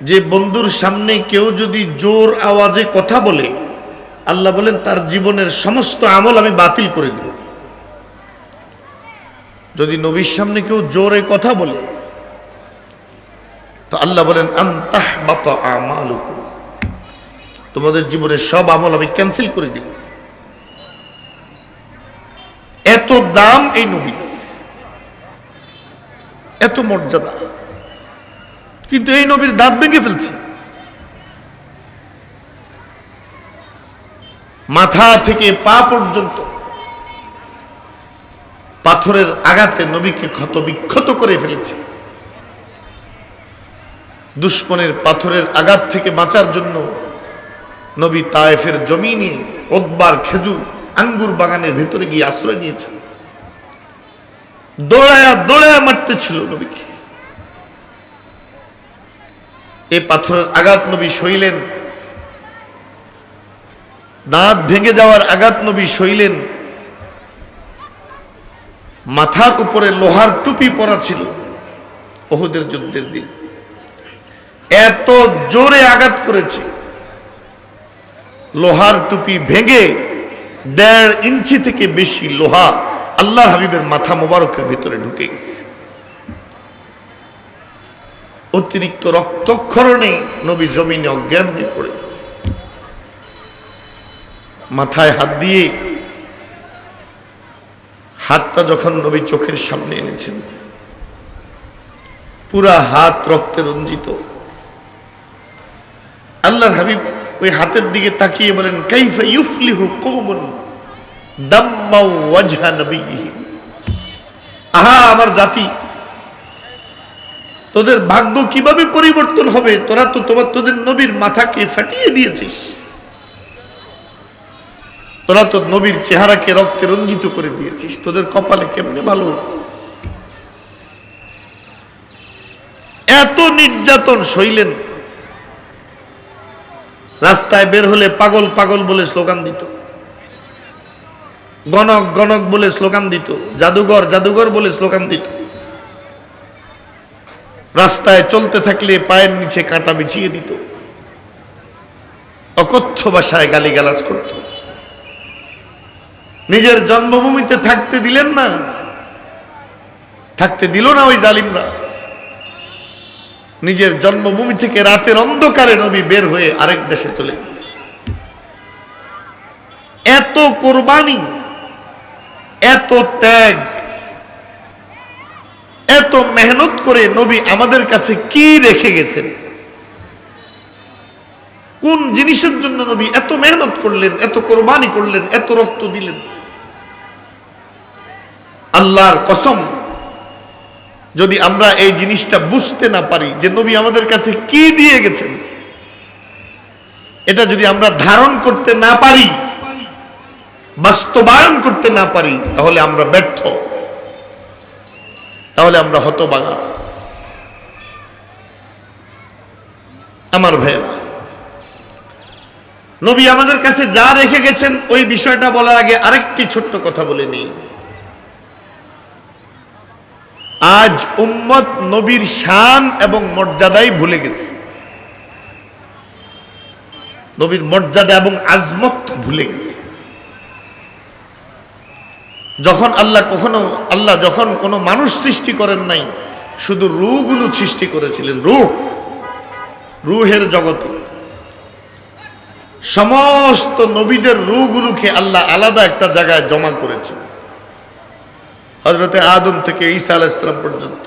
যে বন্ধুর সামনে কেউ যদি জোর আওয়াজে কথা বলে, আল্লাহ বলেন, তার জীবনের সমস্ত আমল আমি বাতিল করে দেব। যদি নবীর সামনে কেউ জোরে কথা বলে, তো আল্লাহ বলেন, আন্তাহ বাত আমালুকুম। তোমাদের জীবনের সব আমল আমি ক্যান্সেল করে দিব। এত দাম এই নবী এত মর্যাদা। কিন্তু এই নবীর দাঁত ভেঙে ফেলছে। মাথা থেকে পা পর্যন্ত পাথরের আঘাতে নবীকে ক্ষত বিক্ষত করে ফেলেছে। দুশ্মনের পাথরের আঘাত থেকে বাঁচার জন্য নবী তায়েফের জমি নিয়ে ওদবার খেজুর আঙ্গুর বাগানের ভেতরে গিয়ে আশ্রয় নিয়েছে দৌড়ায়া দৌড়ায়া মারতে ছিল নবীকে। এই পাথরের আঘাত নবী সইলেন। দাঁত ভেঙে যাওয়ার আঘাত নবী সইলেন। মাথার উপরে লোহার টুপি পরা ছিল ওহুদের যুদ্ধের দিন। এত জোরে আঘাত করেছে। লোহার টুপি ভেঙে দেড় ইঞ্চি থেকে বেশি লোহা আল্লাহ হাবিবের মাথা মোবারকের ভিতরে ঢুকে গেছে। অতিরিক্ত রক্তক্ষরণে নবী জমিনে অজ্ঞান হয়ে পড়ে গেছে মাথায় হাত দিয়ে হাতটা যখন নবী চোখের সামনে এনেছেন, পুরা হাত রক্তে রঞ্জিত। আল্লাহর হাবিব ওই হাতের দিকে তাকিয়ে বলেন, কাইফা ইউফলিহু কওমুন দাম্মাউ ওয়াজহা নবিয়িহিম আহা, আমার জাতি তোদের ভাগ্য কীভাবে পরিবর্তন হবে? তোরা তো তোমার তোদের নবীর মাথাকে ফাটিয়ে দিয়েছিস। তোরা তো নবীর চেহারাকে রক্তে রঞ্জিত করে দিয়েছিস। তোদের কপালে কেমনে ভালো? এত নির্যাতন সইলেন। রাস্তায় বের হলে পাগল পাগল বলে স্লোগান দিত। গণক গণক বলে স্লোগান দিত। জাদুঘর জাদুঘর বলে স্লোগান দিত। রাস্তায় চলতে থাকলে পায়ের নিচে কাঁটা বিছিয়ে দিত। অকথ্য ভাষায় গালিগালাজ করত। নিজের জন্মভূমিতে থাকতে দিলেন না। থাকতে দিল না ওই জালিমরা। নিজের জন্মভূমি থেকে রাতের অন্ধকারে নবী বের হয়ে আরেক দেশে চলে গেছে। এত কোরবানি, এত ত্যাগ এত মেহনত করে নবী আমাদের কাছে কি রেখে গেছেন? কোন জিনিসের জন্য নবী এত মেহনত করলেন, এত কোরবানি করলেন, এত রক্ত দিলেন? আল্লাহর কসম, যদি আমরা এই জিনিসটা বুঝতে না পারি যে নবী আমাদের কাছে কি দিয়ে গেছেন, এটা যদি আমরা ধারণ করতে না পারি, বাস্তবায়ন করতে না পারি, তাহলে আমরা ব্যর্থ। তাহলে আমরা হতবাগা। আমার ভাইয়েরা, নবী আমাদের কাছে যা রেখে গেছেন, ওই বিষয়টা বলার আগে আরেকটি ছোট্ট কথা বলে নিই। আজ উম্মত নবীর শান এবং মর্যাদাই ভুলে গেছে। নবীর মর্যাদা এবং আজমত ভুলে গেছে। যখন আল্লাহ কখনো আল্লাহ যখন কোনো মানুষ সৃষ্টি করেন নাই শুধু রুগুলো সৃষ্টি করেছিলেন রুহ রুহের জগতে সমস্ত নবীদের রুগুলোকে আল্লাহ আলাদা একটা জায়গায় জমা করেছেন হজরতে আদম থেকে ঈসা আলাহ ইসলাম পর্যন্ত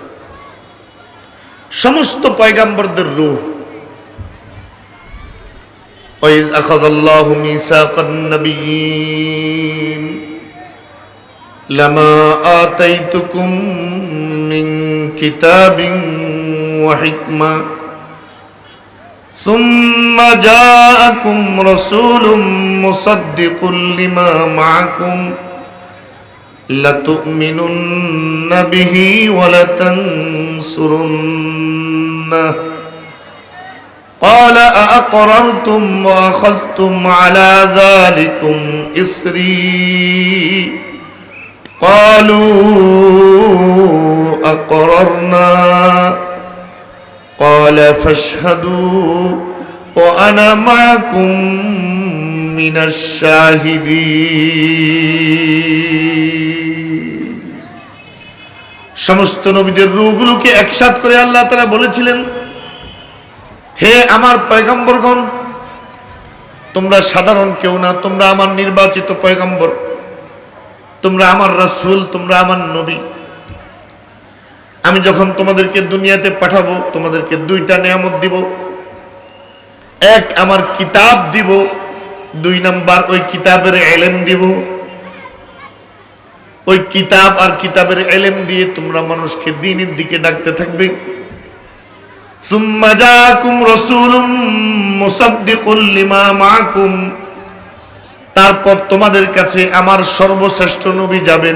সমস্ত পয়গাম্বরদের রুহ وإذ أخذ الله ميثاق النبيين لما آتيتكم من كتاب وحكمة ثم جاءكم رسول مصدق لما معكم لتؤمنن به ولتنصرنه قال أأقررتم وأخذتم على ذلكم إسري قالوا أقررنا قال فاشهدوا وأنا معكم من الشاهدين সমস্ত নবীদের রূহগুলোকে একসাথ করে আল্লাহ তারা বলেছিলেন হে আমার পয়গম্বরগণ তোমরা সাধারণ কেউ না তোমরা আমার নির্বাচিত পয়গম্বর তোমরা আমার রাসুল, তোমরা আমার নবী। আমি যখন তোমাদেরকে দুনিয়াতে পাঠাবো, তোমাদেরকে দুইটা নিয়ামত দিব। এক, আমার কিতাব দিব। দুই নাম্বার, ওই কিতাবের এলেম দিব। ওই কিতাব আর কিতাবের এলেম দিয়ে তোমরা মানুষকে দিনের দিকে ডাকতে থাকবে। সুম্মাজাকুম রসুলুম মুসাদ্দিকুল লিমা মাকুম তারপর তোমাদের কাছে আমার সর্বশ্রেষ্ঠ নবী যাবেন।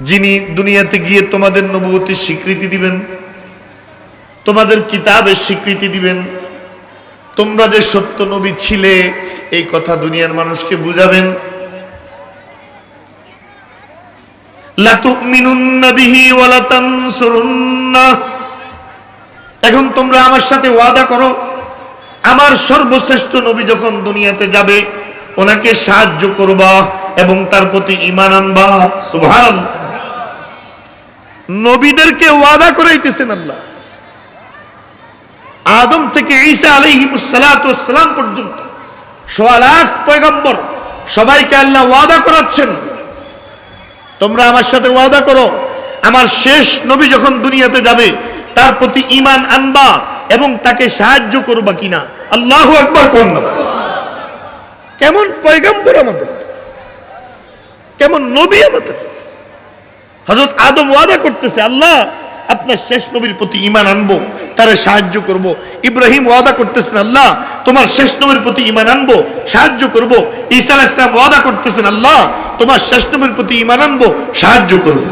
যিনি দুনিয়াতে গিয়ে তোমাদের নবুয়তির স্বীকৃতি দিবেন, তোমাদের কিতাবের স্বীকৃতি দিবেন, তোমরা যে সত্য নবী ছিলে, এই কথা দুনিয়ার মানুষকে বুঝাবেন। এখন তোমরা আমার সাথে ওয়াদা করো। আমার সর্বশ্রেষ্ঠ নবী যখন দুনিয়াতে যাবে, ওনাকে সাহায্য করবা এবং তার প্রতি ইমান আনবা। সুভান নবীদেরকে ওয়াদা করাইতেছেন আল্লাহ। আদম থেকে ঈসা আলাইহিমুসসালাম পর্যন্ত সোয়া লাখ পয়গম্বর সবাইকে আল্লাহ ওয়াদা করাচ্ছেন। তোমরা আমার সাথে ওয়াদা করো, আমার শেষ নবী যখন দুনিয়াতে যাবে, তার প্রতি ইমান আনবা। এবং তাকে সাহায্য করবা কিনা? আল্লাহ একবার কোন কেমন পয়গাম্বর আমাদের? কেমন নবী আমাদের? হজরত আদম ওয়াদা করতেছে, আল্লাহ, আপনার শেষ নবীর প্রতি ইমান আনব, তারে সাহায্য করব। ইব্রাহিম ওয়াদা করতেছেন, আল্লাহ, তোমার শেষ নবীর প্রতি ইমান আনব, সাহায্য করব। ঈসা আলাইহিস সালাম ওয়াদা করতেছেন, আল্লাহ, তোমার শেষ নবীর প্রতি ইমান আনব, সাহায্য করব।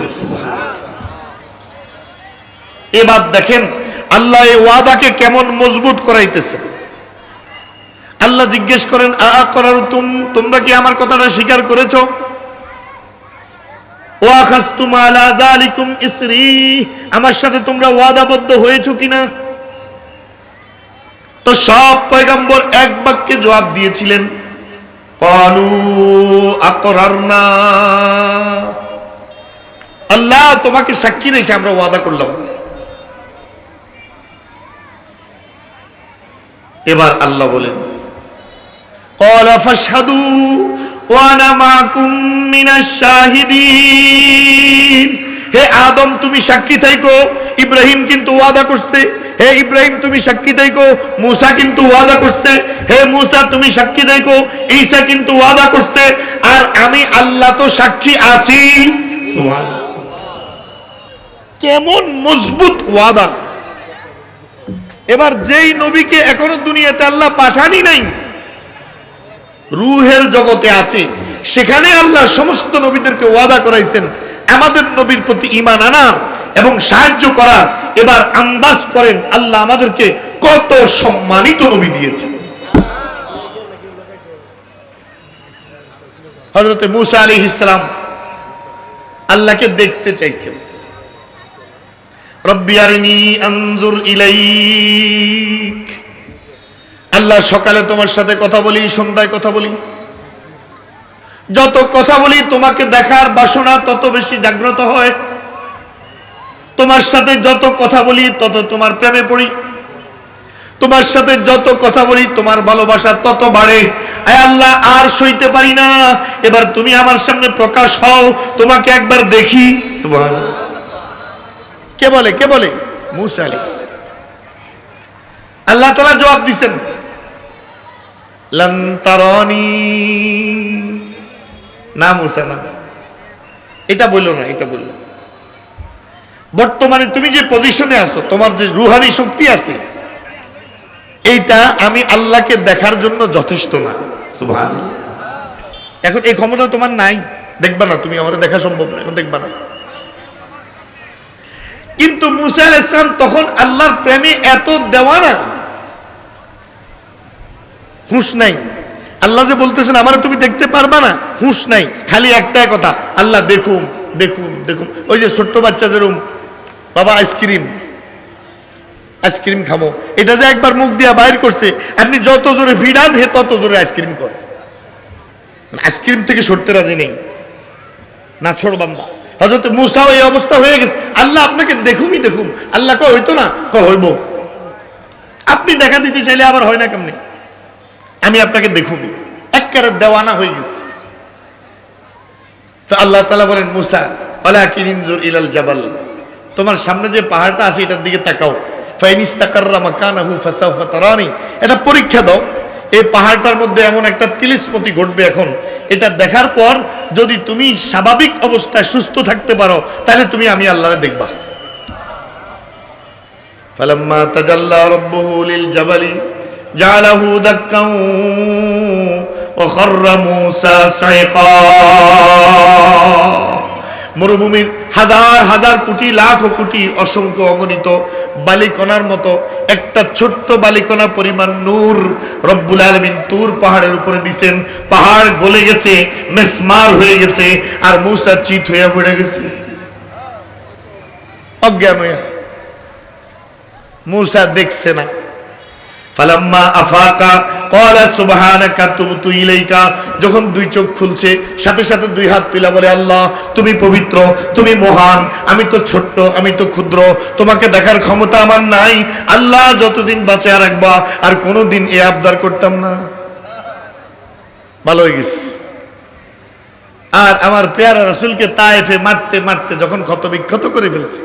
এবার দেখেন আল্লাহ এই ওয়াদাকে কেমন মজবুত করাইতেছেন আল্লাহ জিজ্ঞেস করেন তোমরা কি আমার কথাটা স্বীকার করেছ? আমার সাথে তোমরা ওয়াদাবদ্ধ হয়েছো কিনা? তো সব পয়গম্বর এক বাক্যে জবাব দিয়েছিলেন আল্লাহ, তোমাকে সাক্ষী রেখে আমরা ওয়াদা করলাম। এবার আল্লাহ বলেন হে আদম, তুমি সাক্ষী থাইকো। ইব্রাহিম কিন্তু ওয়াদা করছে। হে ইব্রাহিম, তুমি সাক্ষী মুসা কিন্তু ওয়াদা করছে। হে মূসা, তুমি সাক্ষী থাইকো। ঈসা কিন্তু ওয়াদা করছে। আর আমি আল্লাহ তো সাক্ষী আছি। কেমন মজবুত ওয়াদা। এবার যেই নবীকে এখনও দুনিয়াতে আল্লাহ পাঠানি নাই, রুহের জগতে আছে, সেখানে আল্লাহ সমস্ত নবীদেরকে ওয়াদা করাইছেন, আমাদের নবীর প্রতি ইমান আনার এবং সাহায্য করার। এবার আন্দাজ করেন আল্লাহ আমাদেরকে কত সম্মানিত নবী দিয়েছেন। হজরতে মুসা আলী ইসলাম আল্লাহকে দেখতে চাইছেন। আল্লাহ সকালে তোমার সাথে কথা বলি, সন্ধ্যায় কথা বলি। যত কথা বলি, তোমাকে দেখার বাসনা তত বেশি জাগ্রত হয়। তোমার সাথে যত কথা বলি, তত তোমার প্রেমে পড়ি। তোমার সাথে যত কথা বলি, তোমার ভালোবাসা তত বাড়ে। আল্লাহ, আর সইতে পারি না। এবার তুমি আমার সামনে প্রকাশ হও, তোমাকে একবার দেখি। সুবহানাল্লাহ। কে বলে কে বলে? মুসা সালাম। আল্লাহ তালা জবাব দিচ্ছেন লন্তারনি না, মুসা, না। এটা বলল না, এটা বলল বর্তমানে তুমি যে পজিশনে আছো, তোমার যে রুহানি শক্তি আছে, এইটা আমি আল্লাহকে দেখার জন্য যথেষ্ট না। সুবহান এখন এই ক্ষমতা তোমার নাই। দেখবা না, তুমি আমার দেখা সম্ভব না, এখন দেখবা না। কিন্তু মুসা আলাইহিস সালাম তখন আল্লাহর প্রেমে এত দেওয়ানা। হুঁশ নাই। আল্লাহ যে বলতেছেন, আমার তুমি দেখতে পারবা না? হুঁশ নাই। খালি একটাই কথা, আল্লাহ, দেখুন দেখুন দেখুন। ওই যে ছোট্ট বাচ্চাদের বাবা আইসক্রিম আইসক্রিম খাব। এটা যে একবার মুখ দিয়া বাইর করছে, আপনি যত জোরে ভিড়ান হে তত জোরে আইসক্রিম কর। আইসক্রিম থেকে সরতে রাজি নেই। না, ছোট বান্দা। হজরত মুসাও এই অবস্থা হয়ে গেছে। আল্লাহ আপনাকে দেখুমই দেখুম। আল্লাহ কয়, হইতো না? ক হইব। আপনি দেখা দিতে চাইলে আবার হয় না কেমনি? আমি আপনাকে দেখুমই। একবারে দেওয়ানা হয়ে গেছে। তো আল্লাহ তালা বলেন, মুসা আলা কিরিনজুর ইলাল জাবাল। তোমার সামনে যে পাহাড়টা আছে, এটার দিকে তাকাও। ফাইনিস তাকাররা মাকানাহু, ফাসাউফা তারানি। এটা পরীক্ষা দাও। এই পাহাড়টার মধ্যে এমন একটা তিলিসমতি ঘটবে এখন এটা দেখার পর যদি তুমি স্বাভাবিক অবস্থায় সুস্থ থাকতে পারো তাহলে তুমি আমি আল্লাহরে দেখবা فلما تجلى ربه للجبل جعله دكا وخر موسى صعقا মরুভূমির হাজার হাজার কোটি, লাখ কোটি অসংখ্য অগণিত বালিকণার মতো একটা ছোট্ট বালিকণা পরিমাণ নূর রব্বুল আলমিন তুর পাহাড়ের উপরে দিছেন। পাহাড় গলে গেছে, মেসমার হয়ে গেছে, আর মৌসা চিত হয়ে পড়ে গেছে। অজ্ঞান হইয়া মুসা দেখছে না। ফালাম্মা আফাকা, ক্বালা সুবহানাকা তুবতু ইলাইকা। যখন দুই চোখ খুলছে, সাথে সাথে দুই হাত বলে, আল্লাহ, তুমি পবিত্র, তুমি মহান, আমি তো আমি তো ক্ষুদ্র, তোমাকে দেখার ক্ষমতা আমার নাই। আল্লাহ, যতদিন আর কোনোদিন এ আবদার করতাম না। ভালো হয়ে গেছে। আর আমার পেয়ারা রাসূলকে তায়েফে মারতে মারতে যখন ক্ষত বিক্ষত করে ফেলছে।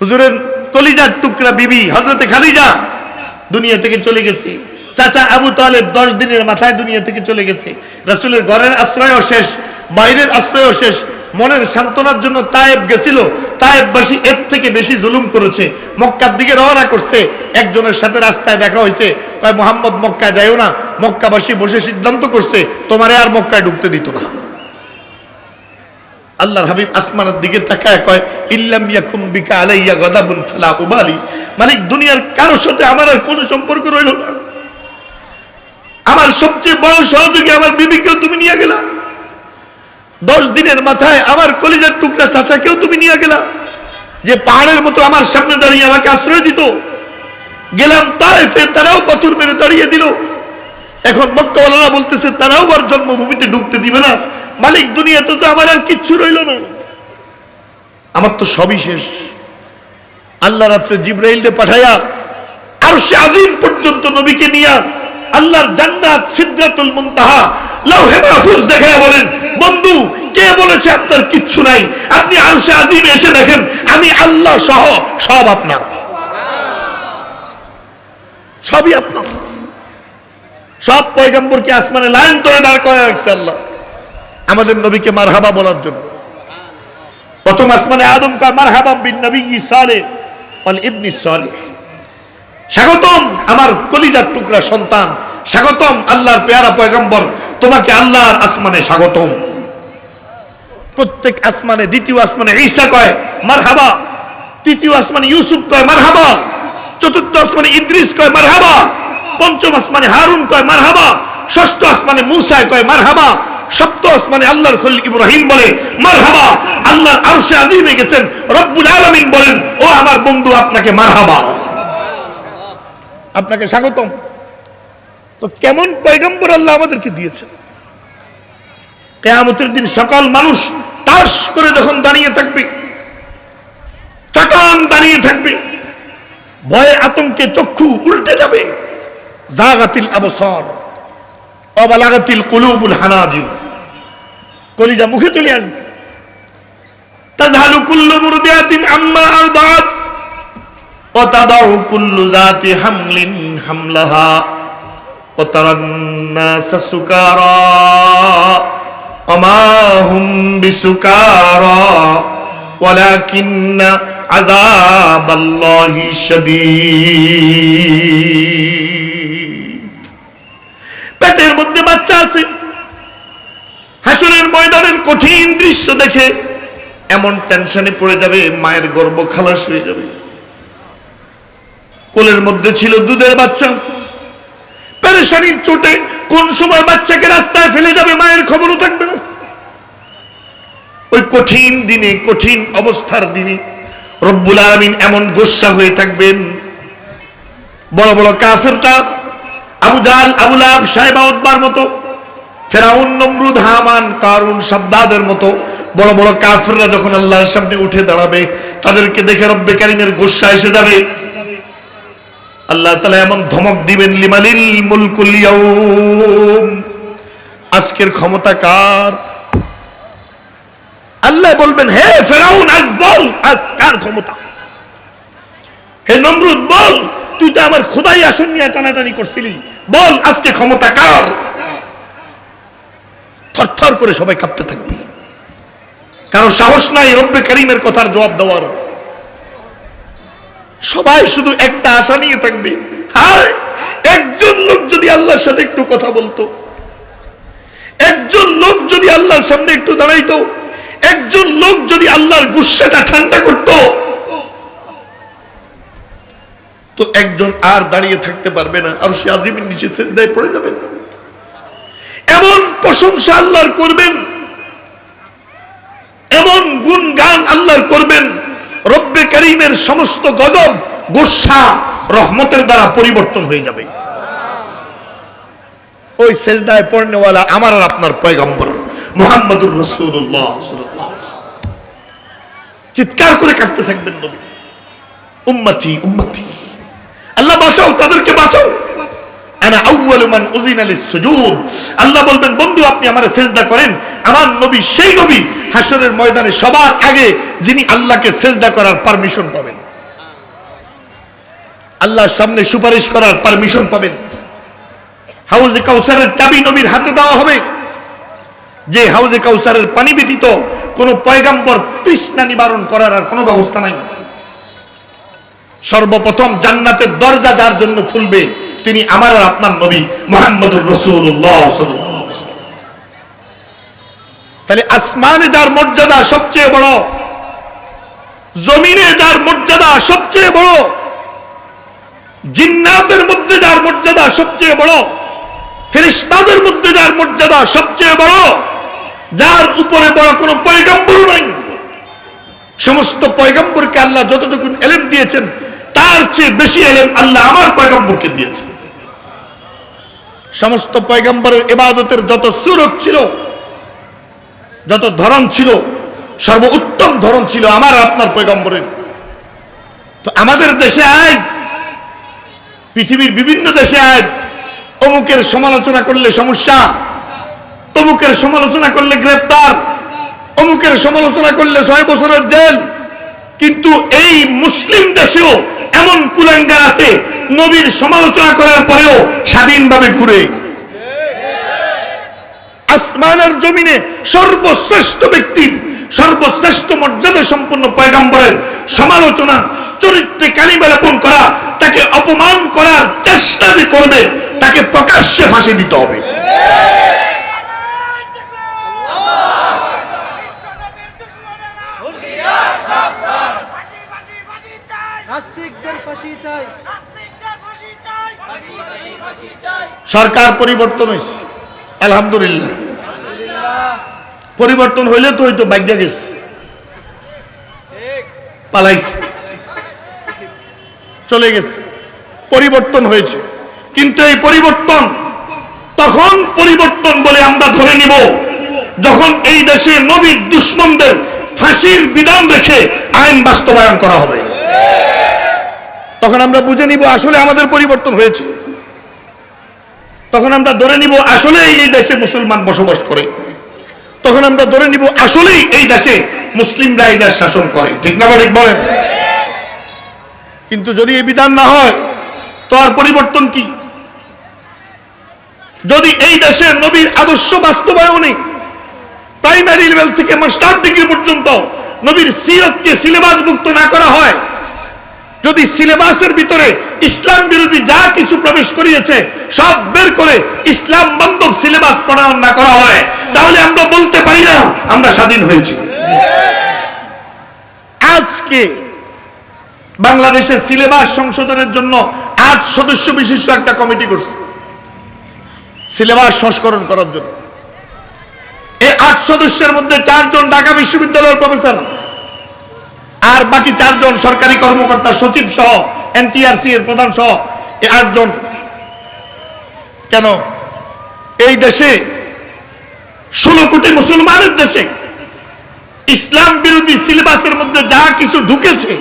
হুজুরের কলিজার টুকরা বিবি হজরতে খালিজা দুনিয়া থেকে চলে গেছে। চাচা আবু তালেব দশ দিনের মাথায় দুনিয়া থেকে চলে গেছে। রাসুলের ঘরের আশ্রয়ও শেষ, বাইরের আশ্রয়ও শেষ। মনের সান্ত্বনার জন্য তায়েব গেছিল। তায়েববাসী এর থেকে বেশি জুলুম করেছে। মক্কার দিকে রওনা করছে। একজনের সাথে রাস্তায় দেখা হয়েছে। তাই মোহাম্মদ মক্কায় যাইও না। মক্কাবাসী বসে সিদ্ধান্ত করছে, তোমারে আর মক্কায় ঢুকতে দিত না। আল্লাহর হাবিব আসমানের দিকে তাকায় কয়, ইল্লাম ইয়াকুম বিকা আলাইয়া গদাবুন ফালা উবালি। মালিক, দুনিয়ার কারোর সাথে আমার আর কোনো সম্পর্ক রইল না। আমার সবচেয়ে বড় সহযোগী আমার বিবিকেও তুমি নিয়ে গেলা। দশ দিনের মাথায় আমার কলিজার টুকরা চাচাকেও তুমি নিয়ে গেলা। যে পাহাড়ের মতো আমার সামনে দাঁড়িয়ে আমাকে আশ্রয় দিত। গেলাম তাইফে তারাও পাথর মেরে দাঁড়িয়ে দিল। এখন মক্কাওয়ালারা বলতেছে, তারাও আর জন্মভূমিতে ঢুকতে দিবে না। মালিক দুনিয়াতে তো আমার আর কিচ্ছু রইল না। আমার তো সবই শেষ। আল্লাহ রাত্রে জিব্রাইলকে পাঠাইয়া আর সে আজিম পর্যন্ত নবীকে নিয়া আল্লাহর জান্নাত সিদ্ধাতুল মুনতাহা লাউহে মাহফুজ দেখায় বলেন, বন্ধু, কে বলেছে আপনার কিচ্ছু নাই? আপনি আরশে আজিম এসে দেখেন, আমি আল্লাহ সহ সব আপনার। সবই আপনার। সব পয়গম্বরকে আসমানে লাইন ধরে দাঁড় করে রাখছে আল্লাহ। আমাদের নবীকে মারহাবা বলার জন্য। প্রথম আসমানে আদম কা মারহাবা বিন নবী সালে অল ইবনি সালে। স্বাগতম আমার কলিজার টুকরা সন্তান। স্বাগতম আল্লাহর পেয়ারা পয়গম্বর। তোমাকে আল্লাহর আসমানে স্বাগতম। প্রত্যেক আসমানে, দ্বিতীয় আসমানে ঈসা কয় মারহাবা। তৃতীয় আসমানে ইউসুফ কয় মারহাবা। চতুর্থ আসমানে ইদ্রিস কয় মারহাবা। পঞ্চম আসমানে হারুন কয় মারহাবা। ষষ্ঠ আসমানে মুসায় কয় মারহাবা। সপ্ত আসমানে আল্লাহর খলিল ইব্রাহিম বলে, মারহাবা, আল্লাহর আরশে আজিমে গেছেন। রব্বুল আলামিন বলেন, ও আমার বন্ধু, আপনাকে মারহাবা। আপনাকে স্বাগতম। তো কেমন পয়গম্বর আল্লাহ আমাদেরকে দিয়েছেন? কেয়ামতের দিন সকল মানুষ তাস করে যখন দাঁড়িয়ে থাকবে টাকান দাঁড়িয়ে থাকবে, ভয়ে আতঙ্কে চক্ষু উল্টে যাবে। জাগাতিল আবসর। অবালাগাতিল কুলুবুল হানাজির কলিজা মুখে চলে আসবে তাজহালু কুল্লু মুরদিয়াতিন আম্মা আরদাত وتضع كل ذات حمل حملها وترى الناس سكارى وما هم بسكارى ولكن عذاب الله شديد পেটের মধ্যে বাচ্চা আছে। হাসরের ময়দানের কঠিন দৃশ্য দেখে এমন টেনশনে পড়ে যাবে, মায়ের গর্ব খালাস হয়ে যাবে। কোলের মধ্যে ছিল দুধের বাচ্চা। পেরেশানির চোটে কোন সময় বাচ্চাকে রাস্তায় ফেলে যাবে মায়ের খবরও থাকবে না। ওই কঠিন দিনে, কঠিন অবস্থার দিনে রব্বুল আলমিন এমন গোসা হয়ে থাকবেন। বড় বড় কাফেরটা আবু আবুল আব সাহেবা উদ্বার মতো, ফেরাউন, নমরুদ, হামান, কারুন, সাদ্দাদের মতো, বড় বড় কাফেররা যখন আল্লাহর সামনে উঠে দাঁড়াবে, তাদেরকে দেখে রব্বে কারিমের গোসা এসে যাবে। আল্লাহ তালা এমন ধমক দিবেন, লিমালিল মুলকুল আজকের ক্ষমতা কার? আল্লাহ বলবেন, হে ফেরাউন, আজ বল, আজ কার ক্ষমতা? হে নমরুদ, বল, তুই তো আমার খোদাই আসন নিয়ে টানাটানি করছিলি। বল, আজকে ক্ষমতা কার? থরথর করে সবাই কাঁপতে থাকবে। কারণ সাহস নাই রব্বে করিমের কথার জবাব দেওয়ার। সবাই শুধু একটা আশা নিয়ে থাকবে। হায় একজন লোক যদি আল্লাহর সাথে একটু কথা বলতো, একজন লোক যদি আল্লাহর সামনে একটু দাঁড়াইতো, একজন লোক যদি আল্লাহর গুসাটা ঠান্ডা করত তো একজন আর দাঁড়িয়ে থাকতে পারবে না, আর সে আজিমের নিচে সেজদায় পড়ে যাবেন এমন প্রশংসা আল্লাহর করবেন, এমন গুণ গান আল্লাহর করবেন, রব্বে করিমের সমস্ত গজব গোসা রহমতের দ্বারা পরিবর্তন হয়ে যাবে। ওই সেজদায় পড়নেওয়ালা আমার আর আপনার পয়গম্বর, মোহাম্মদুর রসুল্লাহ চিৎকার করে কাঁদতে থাকবেন নবী। উম্মতি উম্মতি। আল্লাহ বাঁচাও, তাদেরকে বাঁচাও। আল্লাহ বলবেন, বন্ধু, আপনি সেজদা করেন। আমার নবী সেই নবী ময়দানে সবার আগে যিনি আল্লাহকে সেজদা করার পারমিশন পাবেন। সামনে সুপারিশ করার পারমিশন পাবেন। চাবি নবীর হাতে দেওয়া হবে। যে হাউজে কাউসারের পানি ব্যতীত কোন পয়গাম্বর তৃষ্ণা নিবারণ করার আর কোনো ব্যবস্থা নাই। সর্বপ্রথম জান্নাতের দরজা যার জন্য খুলবে তিনি আমার আর আপনার নবী রসুল্লাহ তাহলে আসমানে যার মর্যাদা সবচেয়ে বড়, জমিনে যার মর্যাদা সবচেয়ে বড়, জিন্নাতের মধ্যে যার মর্যাদা সবচেয়ে বড় ফেরিস্তাদের মধ্যে যার মর্যাদা সবচেয়ে বড়, যার উপরে বড় কোনো পয়গম্বর নাই। সমস্ত পয়গম্বরকে আল্লাহ যতটুকু এলেম দিয়েছেন তার চেয়ে বেশি এলেম আল্লাহ আমার পয়গম্বরকে দিয়েছেন সমস্ত পয়গম্বরের এবাদতের যত সুরত ছিল, যত ধরন ছিল, সর্বোত্তম ধরন ছিল আমার আপনার পয়গম্বরের। তো আমাদের দেশে আজ, পৃথিবীর বিভিন্ন দেশে আজ অমুকের সমালোচনা করলে সমস্যা অমুকের সমালোচনা করলে গ্রেপ্তার, অমুকের সমালোচনা করলে ছয় বছরের জেল কিন্তু এই মুসলিম দেশেও এমন কুলাঙ্গার আছে, নবীর সমালোচনা করার পরেও স্বাধীনভাবে ঘুরে। আসমানের জমিনে সর্বশ্রেষ্ঠ ব্যক্তির, সর্বশ্রেষ্ঠ মর্যাদা সম্পন্ন পয়গাম্বরের সমালোচনা, চরিত্রে কালিমা লেপন করা, তাকে অপমান করার চেষ্টা যে করবে, তাকে প্রকাশ্যে ফাঁসি দিতে হবে নাস্তিকদের ফাঁসি চাই সরকার পরিবর্তন হয়েছে। আলহামদুলিল্লাহ। পরিবর্তন হইলে তো হয়তো বাইকটা গেছে। পালাইছে। চলে গেছে। পরিবর্তন হয়েছে। কিন্তু এই পরিবর্তন তখন পরিবর্তন বলে আমরা ধরে নিব, যখন এই দেশে নবীর দুশ্মনদের ফাঁসির বিধান রেখে আইন বাস্তবায়ন করা হবে। তখন আমরা বুঝে নিব আসলে আমাদের পরিবর্তন হয়েছে। তখন আমরা ধরে নিব আসলেই এই দেশে মুসলমান বসবাস করে। তখন আমরা ধরে নিব আসলেই এই দেশে মুসলিমরা এই দেশ শাসন করে। ঠিক না ঠিক বলেন? কিন্তু যদি এই বিধান না হয়, তো আর পরিবর্তন কি? যদি এই দেশে নবীর আদর্শ বাস্তবায়নে প্রাইমারি লেভেল থেকে মাস্টার ডিগ্রি পর্যন্ত নবীর সিরতকে সিলেবাসভুক্ত না করা হয় যদি সিলেবাসের ভিতরে ইসলাম বিরোধী যা কিছু প্রবেশ করিয়েছে, সব বের করে ইসলাম বান্ধব সিলেবাস প্রণয়ন না করা হয়, তাহলে আমরা বলতে পারি না, আমরা স্বাধীন হয়েছি। আজকে বাংলাদেশের সিলেবাস সংশোধনের জন্য আট সদস্য বিশিষ্ট একটা কমিটি করছে, সিলেবাস সংস্করণ করার জন্য। এই আট সদস্যের মধ্যে চারজন ঢাকা বিশ্ববিদ্যালয়ের প্রফেসর। আর বাকি চারজন সরকারি কর্মকর্তা, সচিব সহ, এনটিআরসি এর প্রধান সহ আটজন। কেন? এই দেশে ষোলো কোটি মুসলমানের দেশে ইসলাম বিরোধী সিলেবাসের মধ্যে যা কিছু ঢুকেছে,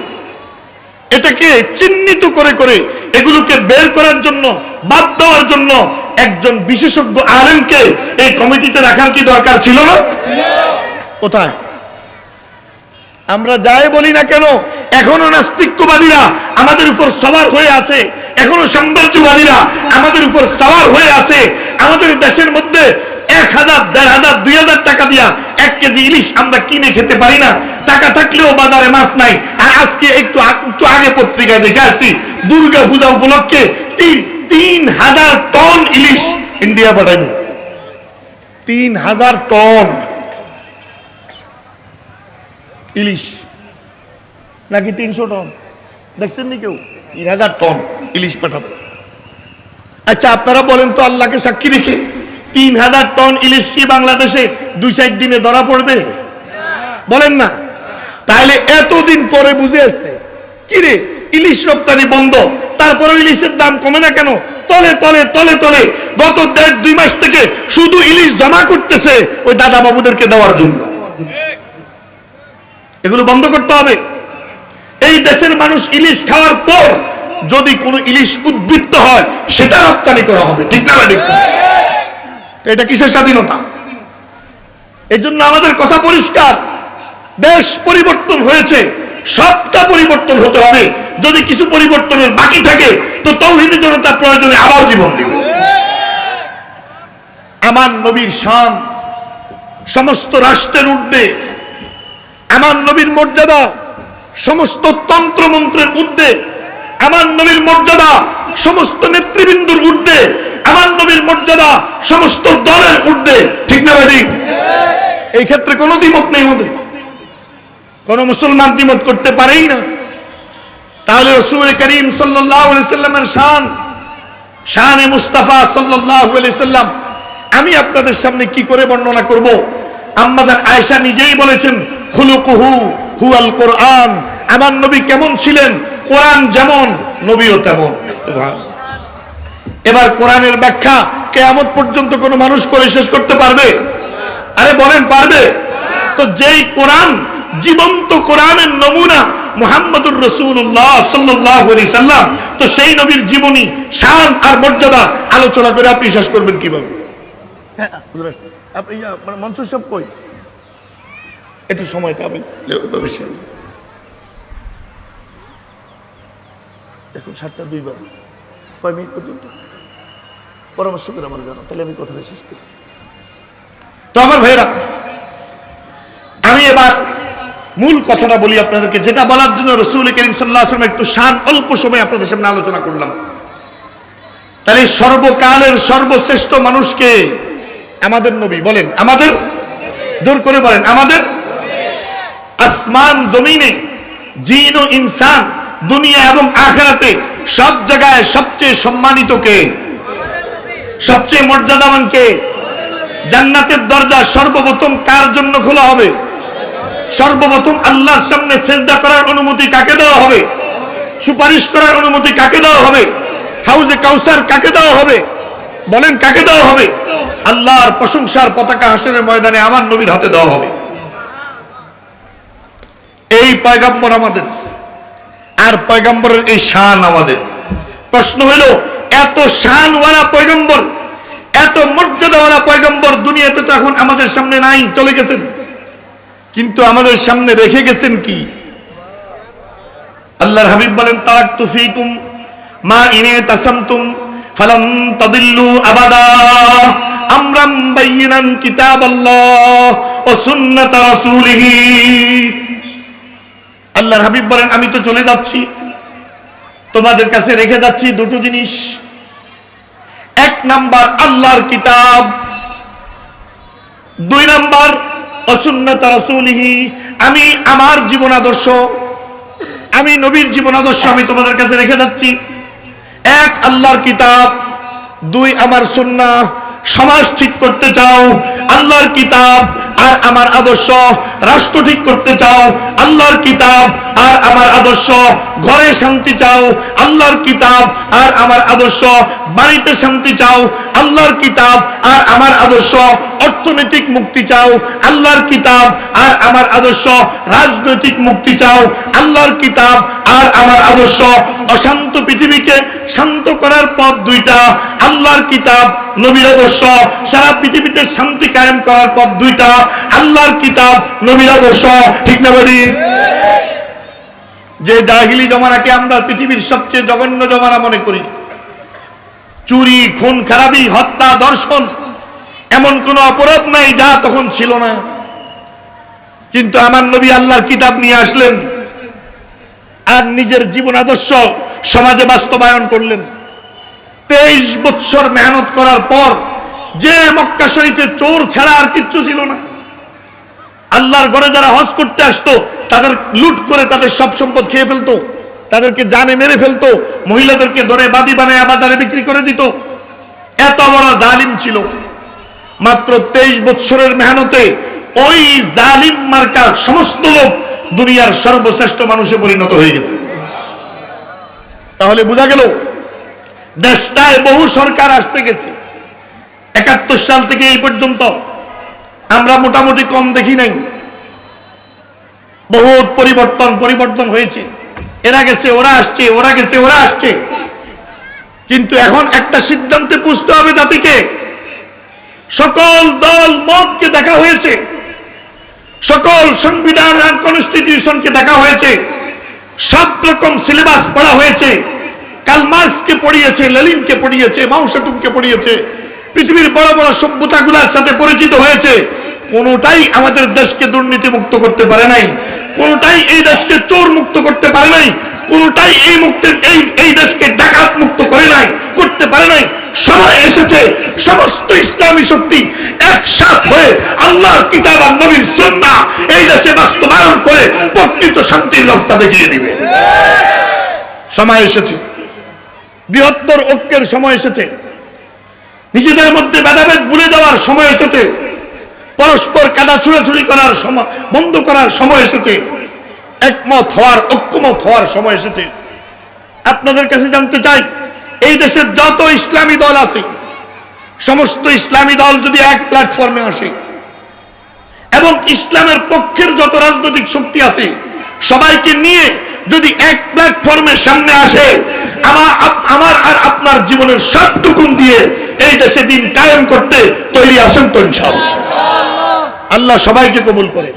এটাকে চিহ্নিত করে করে এগুলোকে বের করার জন্য, বাদ দেওয়ার জন্য একজন বিশেষজ্ঞ আলেমকে এই কমিটিতে রাখার কি দরকার ছিল না? কোথায়? আমরা যাই বলি না কেন, এখনও নাস্তিক্যবাদীরা আমাদের উপর সবার হয়ে আছে, এখনও সাম্রাজ্যবাদীরা আমাদের উপর সবার হয়ে আছে, আমাদের দেশের মধ্যে এক হাজার, দেড় হাজার, দুই হাজার টাকা দিয়া এক কেজি ইলিশ আমরা কিনে খেতে পারি না। টাকা থাকলেও বাজারে মাছ নাই। আর আজকে একটু একটু আগে পত্রিকায় দেখে আসছি, দুর্গা পূজা উপলক্ষে তিন হাজার টন ইলিশ ইন্ডিয়া পাঠাইব। তিন হাজার টন। ইলিশ, নাকি তিনশো টন? দেখছেন নি কেউ? তিন হাজার টন ইলিশ পাঠাবো। আচ্ছা আপনারা বলেন তো আল্লাহকে সাক্ষী রেখে তিন হাজার টন ইলিশ কি বাংলাদেশে দুই চার দিনে ধরা পড়বে? বলেন না। তাহলে এতদিন পরে বুঝে আসছে, কি রে, ইলিশ রপ্তানি বন্ধ তারপরে ইলিশের দাম কমে না কেন? তলে তলে তলে তলে গত দেড়, দুই মাস থেকে শুধু ইলিশ জমা করতেছে ওই দাদা বাবুদেরকে দেওয়ার জন্য। এগুলো বন্ধ করতে হবে। এই দেশের মানুষ ইলিশ খাওয়ার পর যদি কোনো ইলিশ উদ্বৃত্ত হয়, সেটা রপ্তানি করা হবে। ঠিক না ঠিক এটা কিসের স্বাধীনতা? এই জন্য আমাদের কথা পরিষ্কার। দেশ পরিবর্তন হয়েছে, সবটা পরিবর্তন হতে হবে। যদি কিছু পরিবর্তনের বাকি থাকে, তো তৌহিদি জনতা প্রয়োজনে আবার জীবন দিবে। আমার নবীর শান সমস্ত রাষ্ট্রের ঊর্ধ্বে আমার নবীর মর্যাদা সমস্ত তন্ত্র মন্ত্রের ঊর্ধ্বে, আমার নবীর মর্যাদা সমস্ত নেতৃবৃন্দুর ঊর্ধ্বে, আমার নবীর মর্যাদা সমস্ত দলের ঊর্ধ্বে। ঠিক না ভাই? এই ক্ষেত্রে কোনো দ্বিমত নেই আমাদের। কোন মুসলমান দ্বিমত করতে পারেই না। তাহলে রসুল করিম সাল্লামের শান, শানে মুস্তাফা সাল্লাহ সাল্লাম, আমি আপনাদের সামনে কি করে বর্ণনা করব? আম্মাদান আয়েশা নিজেই বলেছেন, খুলুকুহু হুয়াল কোরআন। আমার নবী কেমন ছিলেন? কোরআন যেমন, নবীও তেমন। এবার কোরআনের ব্যাখ্যা কেয়ামত পর্যন্ত কোনো মানুষ করে শেষ করতে পারবে? আরে বলেন, পারবে? তো যেই কোরআন জীবন্ত কোরআনের নমুনা মুহাম্মদুর রসুল্লাহ সাল্লাহ সাল্লাম, তো সেই নবীর জীবনী, শান আর মর্যাদা আলোচনা করে আপনি শেষ করবেন কীভাবে? হ্যাঁ। আপনি মানে মনসুর সব কই? একটু সময়টা আমি শেষ- এখন সাতটা দুই বার কয় মিনিট পর্যন্ত? পরামর্শ করে আমার জানো তাহলে আমি কথাটা শেষ করি। তো আমার ভাইরা আমি এবার মূল কথাটা বলি আপনাদেরকে, যেটা বলার জন্য রসুল করিম সাল্লাহ আসলাম একটু শান, অল্প সময় আপনাদের সামনে আলোচনা করলাম। তাহলে সর্বকালের সর্বশ্রেষ্ঠ মানুষকে আমাদের নবী বলেন, আমাদের? জোর করে বলেন, আমাদের? আসমান, জমিনে জিন ও ইনসান, দুনিয়া এবং আখেরাতে সব জায়গায় সবচেয়ে সম্মানিত কে? সবচেয়ে মর্যাদাবান কে? জান্নাতের দরজা সর্বপ্রথম কার জন্য খোলা হবে? সর্বপ্রথম আল্লাহর সামনে সেজদা করার অনুমতি কাকে দেওয়া হবে? সুপারিশ করার অনুমতি কাকে দেওয়া হবে? হাউজে কাউসার কাকে দেওয়া হবে? বলেন, কাকে দেওয়া হবে? আল্লাহর প্রশংসার পতাকা হাসনের ময়দানে আমার নবীর হাতে দেওয়া হবে। এই পয়গাম্বর আমাদের, আর পয়গাম্বরের এই শান আমাদের। প্রশ্ন হলো, এত শানওয়ালা পয়গম্বর, এত মর্যাদাওয়ালা পয়গম্বর দুনিয়াতে তো এখন আমাদের সামনে নাই, চলে গেছেন। কিন্তু আমাদের সামনে রেখে গেছেন কি? আল্লাহর হাবিব বলেন, তারাক তুফিকুম মা ইনে তাসামতুম ফালাম তাদিল্লু আবাদা। আমরাম বাইয়িনান কিতাবাল্লাহ ও সুন্নাত রাসূলিহি। আল্লাহর হাবিব বলেন, আমি তো চলে যাচ্ছি। তোমাদের কাছে রেখে যাচ্ছি দুটো জিনিস। এক নাম্বার আল্লাহর কিতাব। দুই নাম্বার অসুন্নত রাসূলিহি। আমি আমার জীবন আদর্শ। আমি নবীর জীবন আদর্শ আমি তোমাদের কাছে রেখে যাচ্ছি। এক আল্লাহর কিতাব, দুই আমার সুন্নাহ, সমাজ ঠিক করতে চাও, আল্লাহর কিতাব, আর আমার আদর্শ, রাষ্ট্র ঠিক করতে চাও, আল্লাহর কিতাব, আর আমার আদর্শ, ঘরে শান্তি চাও, আল্লাহর কিতাব, আর আমার আদর্শ, বাড়িতে শান্তি চাও, আল্লাহর কিতাব, আর আমার আদর্শ অর্থনৈতিক মুক্তি চাও, আল্লাহর কিতাব আর আমার আদর্শ। রাজনৈতিক মুক্তি চাও, আল্লাহর কিতাব আর আমার আদর্শ। অশান্ত পৃথিবীকে শান্ত করার পথ দুইটা, আল্লাহর কিতাব, নবীর আদর্শ। সারা পৃথিবীতে শান্তি কায়েম করার পথ দুইটা, আল্লাহর কিতাব, নবীর আদর্শ। ঠিক না বলি? যে জাহিলি জমানাকে আমরা পৃথিবীর সবচেয়ে জঘন্য জমানা মনে করি। চুরি, খুন, খারাপি, হত্যা, দর্শন। এমন কোন অপরাধ নাই, যা তখন ছিল না। কিন্তু আমার নবী আল্লাহর কিতাব নিয়ে আসলেন আর নিজের জীবন আদর্শ সমাজে বাস্তবায়ন করলেন। তেইশ বৎসর মেহনত করার পর যে মক্কা শরীফে চোর ছাড়া আর কিচ্ছু ছিল না। আল্লাহর ঘরে যারা হজ করতে আসতো, তাদের লুট করে তাদের সব সম্পদ খেয়ে ফেলতো, তাদেরকে জানে মেরে ফেলতো, মহিলাদেরকে ধরে বাদি বানায় বাজারে বিক্রি করে দিত। এত বড় জালিম ছিল। মাত্র তেইশ বৎসরের মেহনতে ওই জালিম মার্কার সমস্ত লোক দুনিয়ার সর্বশ্রেষ্ঠ মানুষে পরিণত হয়ে গেছে। তাহলে বোঝা গেল, দেশটায় বহু সরকার আসতে গেছে। একাত্তর সাল থেকে এই পর্যন্ত আমরা মোটামুটি কম দেখি নাই। বহুত পরিবর্তন পরিবর্তন হয়েছে। এরা গেছে, ওরা আসছে, ওরা গেছে, ওরা আসছে। কিন্তু এখন একটা সিদ্ধান্তে পুষতে হবে জাতিকে। সকল দল মতকে দেখা হয়েছে। সকল সংবিধান আর কনস্টিটিউশনকে দেখা হয়েছে। সব রকম সিলেবাস পড়া হয়েছে। কাল মার্কসকে পড়িয়েছে, লেলিনকে পড়িয়েছে, মাও সেতুংকে পড়িয়েছে। পৃথিবীর বড় বড় সভ্যতাগুলোর সাথে পরিচিত হয়েছে। কোনোটাই আমাদের দেশকে দুর্নীতি মুক্ত করতে পারে নাই। কোনোটাই এই দেশকে চোর মুক্ত করতে পারে নাই। কোনোটাই এই মুক্তের, এই এই দেশকে ডাকাত মুক্ত করে নাই, করতে পারে নাই। সময় এসেছে, সমস্ত ইসলামী শক্তি একসাথ হয়ে আল্লাহর কিতাব আর নবীর সুন্নাহ এই দেশে বাস্তবায়ন করে প্রকৃত শান্তির রাস্তা দেখিয়ে দিবে। সময় এসেছে। বৃহত্তর ঐক্যের সময় এসেছে। নিজেদের মধ্যে ভেদাভেদ ভুলে যাওয়ার সময় এসেছে। পরস্পর কাদা ছুড়াছুড়ি করার সময়, বন্ধ করার সময় এসেছে। একমত হওয়ার, ঐক্যমত হওয়ার সময় এসেছে। আপনাদের কাছে জানতে চাই, এই দেশের যত ইসলামী দল আছে, সমস্ত ইসলামী দল যদি এক প্ল্যাটফর্মে আসে, এবং ইসলামের পক্ষের যত রাজনৈতিক শক্তি আছে, সবাইকে নিয়ে যদি এক প্ল্যাটফর্মের সামনে আসে আমার আর আপনার জীবনের সবটুকুন দিয়ে এই দেশে দিন কায়েম করতে তৈরি আসেন তো ইনশাআল্লাহ। আল্লাহ সবাইকে কবুল করে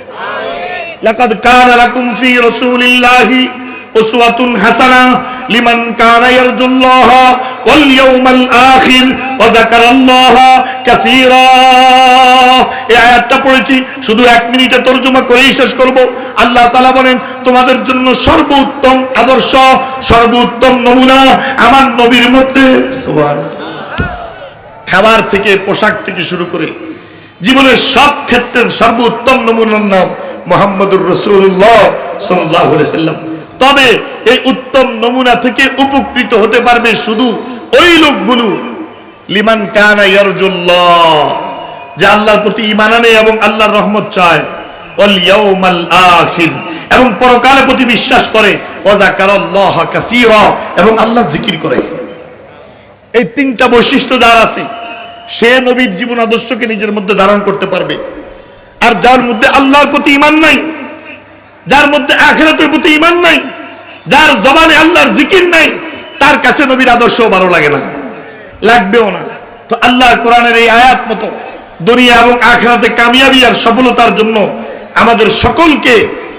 এই আয়াতটা পড়েছি, শুধু এক মিনিটে তরজমা করেই শেষ করব। আল্লাহ বলেন, তোমাদের জন্য সর্বোত্তম আদর্শ, সর্বোত্তম নমুনা আমার নবীর মধ্যে। খাবার থেকে, পোশাক থেকে শুরু করে জীবনের সব ক্ষেত্রের সর্বোত্তম নমুনার নাম মোহাম্মদুর রসুল্লাহ সাল্লাহ সাল্লাম। তবে এই উত্তম নমুনা থেকে উপকৃত হতে পারবে শুধু ওই লোকগুলো, লিমান কানা ইয়ারজুল্লাহ, যে আল্লাহর প্রতি ঈমান আনে এবং আল্লাহর রহমত চায়। ওয়াল ইয়াউমাল আখির, এবং পরকালের প্রতি বিশ্বাস করে। ওয়া যাকারাল্লাহ কাসীরা, এবং আল্লাহ জিকির করে। এই তিনটা বৈশিষ্ট্য যার আছে, সে নবীর জীবন আদর্শকে নিজের মধ্যে ধারণ করতে পারবে। আর যার মধ্যে আল্লাহর প্রতি ইমান নাই, যার মধ্যে আখেরাতের প্রতি ইমান নাই, যার জবানে আল্লাহর জিকির নাই, তার কাছে নবীর আদর্শ ভালো লাগে না, লাগবেও না। তো আল্লাহ কোরআনের এই আয়াত মতো দুনিয়া এবং আখেরাতে কামিয়াবি আর সফলতার জন্য আমাদের সকলকে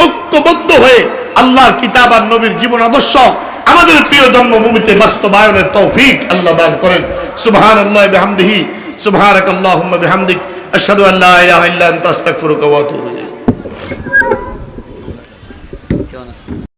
ঐক্যবদ্ধ হয়ে আল্লাহর কিতাব আর নবীর জীবন আদর্শ আমাদের প্রিয় জন্মভূমিতে বাস্তবায়নের তৌফিক আল্লাহ দান করেন। সুবহান আল্লাহ বিহামদিহি সুবহানাক আল্লাহুম্মা বিহামদিক। আশহাদু আল্লা ইলাহা ইল্লা আনতা আস্তাগফিরুকা ওয়া আতুবু ইলাইক।